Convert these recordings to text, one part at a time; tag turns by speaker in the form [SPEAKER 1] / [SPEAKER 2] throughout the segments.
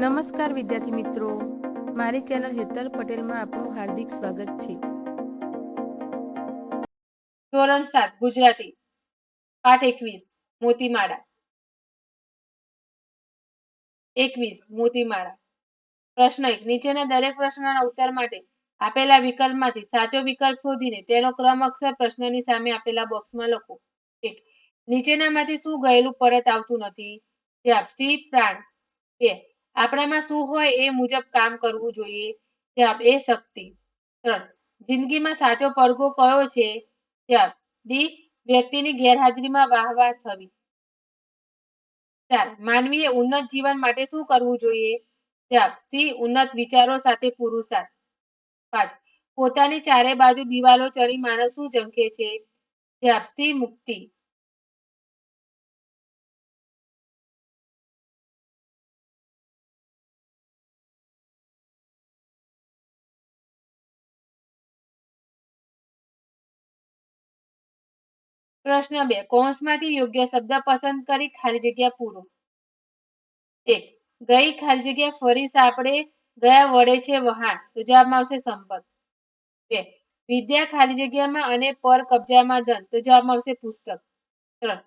[SPEAKER 1] નમસ્કાર વિદ્યાર્થી મિત્રો. મારી ચેનલ હેતલ પટેલમાં આપનું હાર્દિક સ્વાગત છે.
[SPEAKER 2] ધોરણ સાત, ગુજરાતી. પાઠ એકવીસ, મોતીમાળા. એકવીસ, મોતીમાળા. પ્રશ્ન એક, નીચેના દરેક પ્રશ્નના ઉત્તર માટે આપેલા વિકલ્પમાંથી સાચો વિકલ્પ શોધીને તેનો ક્રમ અક્ષર પ્રશ્નની સામે આપેલા બોક્સમાં લખો. એક, નીચેનામાંથી શું ગયેલું પરત આવતું નથી? જવાબ, સી, પ્રાણ. બે આપણામાં શું હોય એ મુજબ કામ કરવું જોઈએ. જવાબ એ શક્તિ. ત્રણ, જિંદગીમાં સાચો પડઘો કયો છે? જવાબ ડી વ્યક્તિની ગેરહાજરીમાં વાહ વાહ થવી. ચાર, માનવીએ ઉન્નત જીવન માટે શું કરવું જોઈએ? જવાબ સી, ઉન્નત વિચારો સાથે પુરુષાર્થ. પાંચ, પોતાની ચારે બાજુ દિવાલો ચડી માનવ શું ઝંખે છે? જવાબ સી, મુક્તિ. પ્રશ્ન બે. કૌંસમાંથી યોગ્ય શબ્દ પસંદ કરી ખાલી જગ્યા પૂરો. એક. ગઈ ખાલી જગ્યા ફરી સાંપડે, ગયા વડે છે વહાણ. તો જવાબમાં આવશે સંપત બે. વિદ્યા ખાલી જગ્યામાં અને પર કબજામાં ધન. તો જવાબમાં આવશે પુસ્તક. ત્રણ.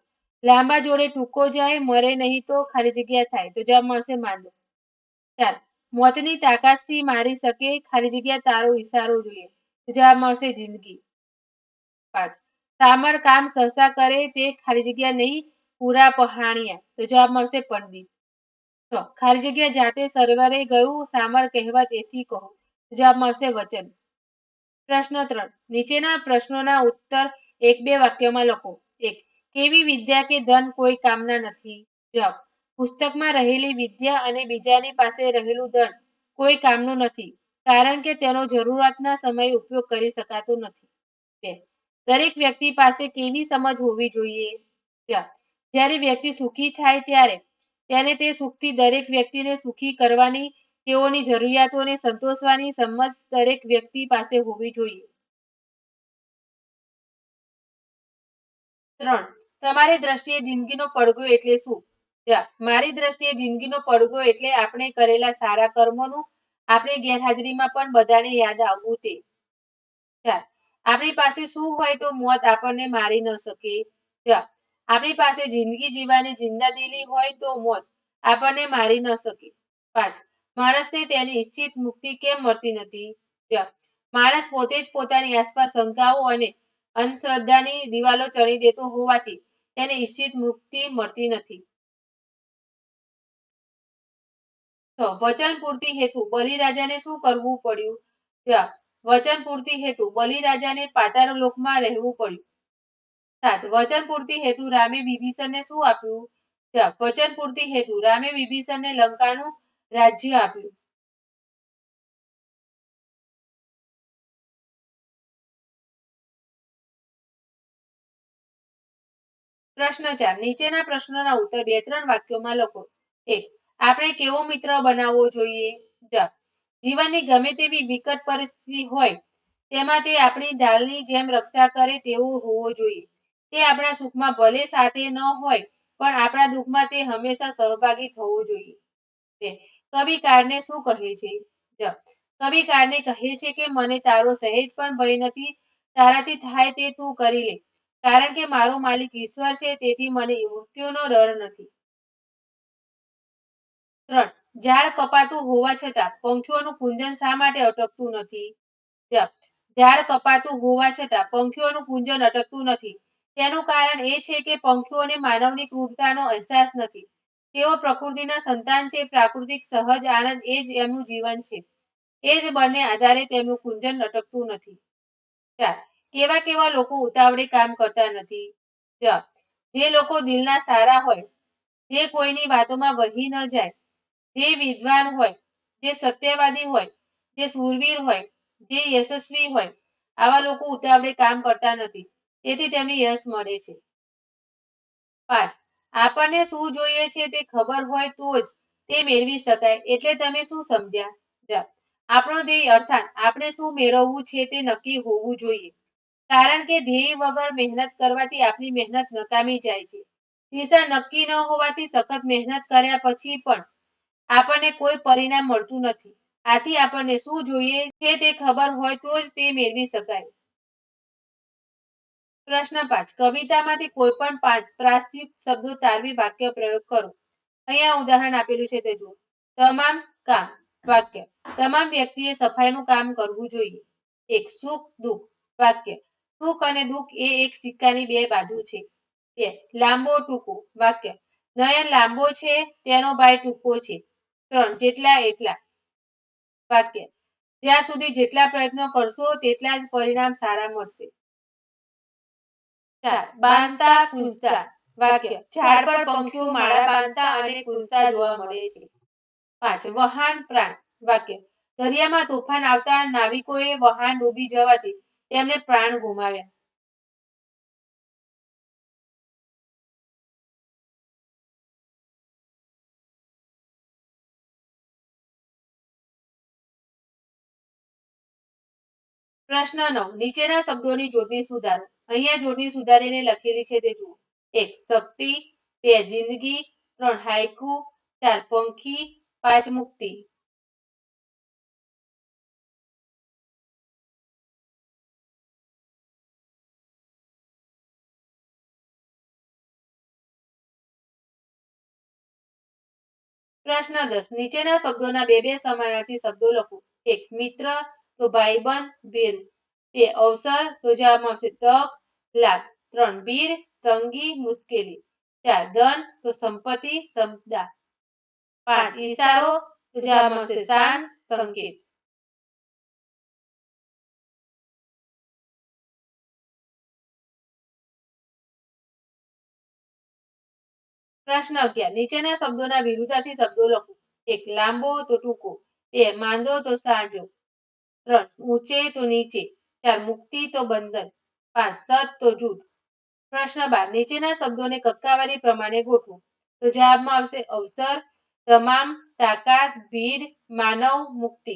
[SPEAKER 2] લાંબા જોડે ટૂંકો જાય, મરે નહીં તો ખાલી જગ્યા થાય. તો જવાબમાં આવશે માંદો. ચાર. મોતની તાકાતથી મારી શકે? ખાલી જગ્યા તારો ઇશારો જોઈએ. તો જવાબમાં આવશે જિંદગી. પાંચ. સામર કામ સહસા કરે તે ખાલી જગ્યા નહીં, પૂરા પહાણિયા. તો જવાબ મળશે પંડિત. ખાલી જગ્યા જાતે સર્વરે ગયું સામર કહેવત એથી કહો. જવાબ મળશે વચન. પ્રશ્ન ત્રણ. નીચેના પ્રશ્નોના ઉત્તર એક બે વાક્યમાં લખો. એક. કેવી વિદ્યા કે ધન કોઈ કામના નથી? જવાબ. પુસ્તકમાં રહેલી વિદ્યા અને બીજાની પાસે રહેલું ધન કોઈ કામનું નથી, કારણ કે તેનો જરૂરિયાતના સમયે ઉપયોગ કરી શકાતો નથી. બે. દરેક વ્યક્તિ પાસે કેવી સમજ હોવી જોઈએ? જ્યારે વ્યક્તિ સુખી થાય ત્યારે તેને તે સુખથી દરેક વ્યક્તિને સુખી કરવાની, તેઓની જરૂરિયાતોને સંતોષવાની સમજ દરેક વ્યક્તિ પાસે હોવી જોઈએ. ત્રણ, તમારી દ્રષ્ટિએ જિંદગીનો પડઘો એટલે શું? મારી દ્રષ્ટિએ જિંદગીનો પડઘો એટલે આપણે કરેલા સારા કર્મોનું, આપણી ગેરહાજરીમાં પણ બધાને યાદ આવવું તે. ચાર આપણી પાસે શું હોય તો મોત આપણને મારી ન શકે. આપણી પાસે જિંદગી જીવવાની જિંદાદિલી હોય તો મોત આપણને મારી ન શકે. પાંચ. માણસને તેની ઈચ્છિત મુક્તિ કેમ મળતી નથી? માણસ પોતે જ પોતાની આસપાસ શંકાઓ અને અંધશ્રદ્ધાની દિવાલો ચણી દેતો હોવાથી તેને ઈચ્છિત મુક્તિ મળતી નથી. વચન પૂર્તિ હેતુ. બલિરાજાને શું કરવું પડ્યું? વચન પૂર્તિ હેતુ. બલિરાજાને પાતાળ લોકમાં રહેવું પડ્યું. સાત, વચન પૂર્તિ હેતુ રામે વિભીષણને શું આપ્યું? જવાબ, વચન પૂર્તિ હેતુ રામે વિભીષણને લંકાનું રાજ્ય આપ્યું. પ્રશ્ન ચાર, નીચેના પ્રશ્નોના ઉત્તર બે, ત્રણ વાક્યોમાં લખો. એક, આપણે કેવો મિત્ર બનાવવો જોઈએ? જવાબ જીવનની ગમે તેવી વિકટ પરિસ્થિતિ હોય, તેમાં તે આપણી ઢાલની જેમ રક્ષા કરે તેવું હોવો જોઈએ. તે આપણા સુખમાં ભલે સાથે ન હોય, પણ આપણા દુઃખમાં તે હંમેશા સહભાગી થવો જોઈએ. કવિ શું કહે છે? કવિ કહે છે કે, મને તારો સહેજ પણ ભય નથી, તારાથી થાય તે તું કરી લે, કારણ કે મારો માલિક ઈશ્વર છે, તેથી મને મૃત્યુનો ડર નથી. ત્રણ ઝાડ કપાતું હોવા છતાં પંખીઓનું કુંજન શા માટે અટકતું નથી? ઝાડ કપાતું હોવા છતાં પંખીઓનું કુંજન અટકતું નથી. તેનું કારણ એ છે કે પંખીઓને માનવની ક્રૂરતાનો અહેસાસ નથી. તેઓ પ્રકૃતિના સંતાન છે, પ્રાકૃતિક સહજ આનંદ એ જ એમનું જીવન છે. એ જ બંને આધારે તેમનું કુંજન અટકતું નથી. ચાર, કેવા કેવા લોકો ઉતાવળે કામ કરતા નથી? જે લોકો દિલના સારા હોય, જે કોઈની વાતોમાં વહી ન જાય જે વિદ્વાન હોય, જે સત્યવાદી હોય, જે સુરવીર હોય, જે યશસ્વી હોય, આવા લોકો ઉતાવળે કામ કરતા નથી. તેથી તેમને યશ મળે છે. પાંચ, આપણને શું જોઈએ છે તે ખબર હોય તો જ તે મેળવી શકાય. એટલે તમે શું સમજ્યા? આપણો ધ્યેય અર્થાત આપણે શું મેળવવું છે તે નક્કી હોવું જોઈએ. કારણ કે ધ્યેય વગર મહેનત કરવાથી આપણી મહેનત નકામી જાય છે. દિશા નક્કી ન હોવાથી સખત મહેનત કર્યા પછી પણ આપણને કોઈ પરિણામ મળતું નથી. આથી આપણને શું જોઈએ છે તે ખબર હોય તો જ તે મેળવી શકાય. પ્રશ્ન પાંચ. કવિતામાંથી કોઈ પણ પાંચ પ્રાસયુક્ત શબ્દો તારવી વાક્ય પ્રયોગ કરો. અહીંયા ઉદાહરણ આપેલું છે તે જુઓ. તમામ કામ. વાક્ય. તમામ વ્યક્તિએ સફાઈનું કામ કરવું જોઈએ. એક, સુખ, દુઃખ. વાક્ય. સુખ અને દુઃખ એ એક સિક્કાની બે બાજુ છે. બે. લાંબો ટૂંકો. વાક્ય. નયન લાંબો છે, તેનો ભાઈ ટૂંકો છે. ત્રણ, જેટલા, એટલા. વાક્ય. જ્યાં સુધી જેટલા પ્રયત્નો કરશો, તેટલા જ પરિણામ સારા મળશે. બાંધતા કૂદતા વાક્ય. ઝાડ પર પંખીઓ માળા બાંધતા અને કૂદતા જોવા મળે છે. પાંચ, વહાણ પ્રાણ. વાક્ય. દરિયામાં તોફાન આવતા નાવિકોએ વહાણ ડૂબી જવાથી તેમને પ્રાણ ગુમાવ્યા. પ્રશ્ન નવ. નીચેના શબ્દોની જોડણી સુધારો. અહીંયા જોડણી સુધારીને લખેલી છે તે જુઓ. એક, શક્તિ. બે, જિંદગી. ત્રણ હાઈકુ ચાર, પંખી. પાંચ, મુક્તિ. પ્રશ્ન દસ. નીચેના શબ્દોના બે બે સમાનાર્થી શબ્દો લખો. એક, મિત્ર. તો ભાઈબંધ ભીર બે અવસર તો જવાબમાં આવશે તક લાભ ત્રણ વીર તંગી મુશ્કેલી. ચાર ધન તો સંપત્તિ શબ્દા પાંચ ઈશારો તો જવાબમાં આવશે શાન સંકેત. પ્રશ્ન અગિયાર. નીચેના શબ્દોના વિરુદ્ધાર્થી શબ્દો લખો. એક લાંબો તો ટૂંકો. બે માંદો તો સાજો. ત્રણ ઊંચે તો નીચે ચાર મુક્તિ તો બંધન પાંચ સત તો જૂઠ. પ્રશ્ન બાર, નીચેના શબ્દોને કક્કાવારી પ્રમાણે ગોઠવો. તો જવાબમાં આવશે અવસર, તમામ તાકાત, ભીડ, માનવ, મુક્તિ.